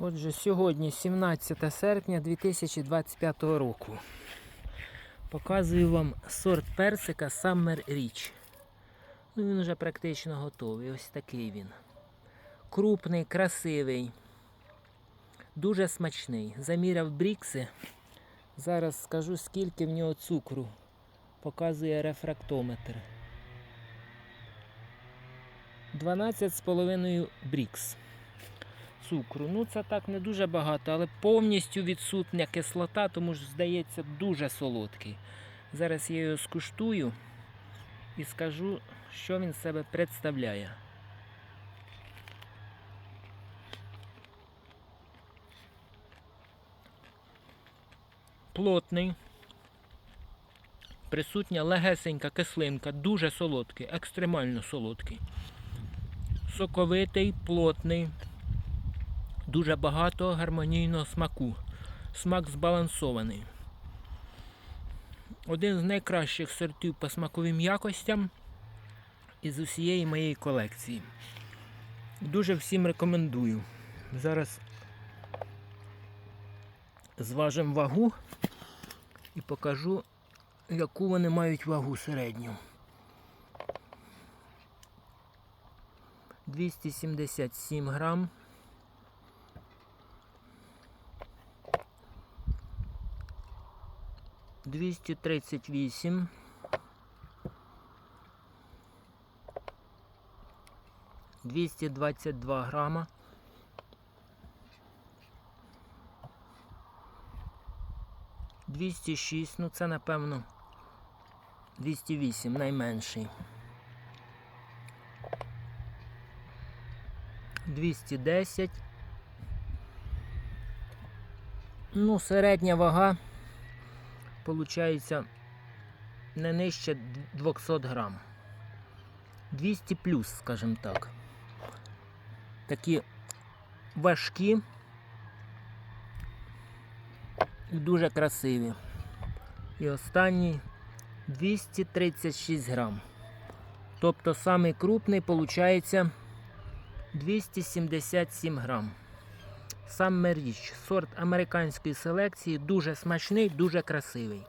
Отже, сьогодні 17 серпня 2025 року. Показую вам сорт персика Summer Rich. Ну, він вже практично готовий. Ось такий він. Крупний, красивий, дуже смачний. Заміряв брікси. Зараз скажу, скільки в нього цукру. Показує рефрактометр. 12,5 брікс цукру. Ну, це так не дуже багато, але повністю відсутня кислота, тому ж здається дуже солодкий. Зараз я його скуштую і скажу, що він себе представляє. Плотний. Присутня легесенька кислинка, дуже солодкий, екстремально солодкий. Соковитий, плотний, дуже багато гармонійного смаку. Смак збалансований. Один з найкращих сортів по смаковим якостям із усієї моєї колекції. Дуже всім рекомендую. Зараз зважимо вагу і покажу, яку вони мають вагу середню. 277 грам. Двісті тридцять вісім. Двісті двадцять два грама. Двісті шість, ну це напевно 208 найменший. 210. Ну, середня вага получається не нижче 200 грам. 200 плюс, скажімо так. Такі важкі і дуже красиві. І останній 236 грам. Тобто самий крупний получається 277 грам. Сам меріч, сорт американської селекції, дуже смачний, дуже красивий.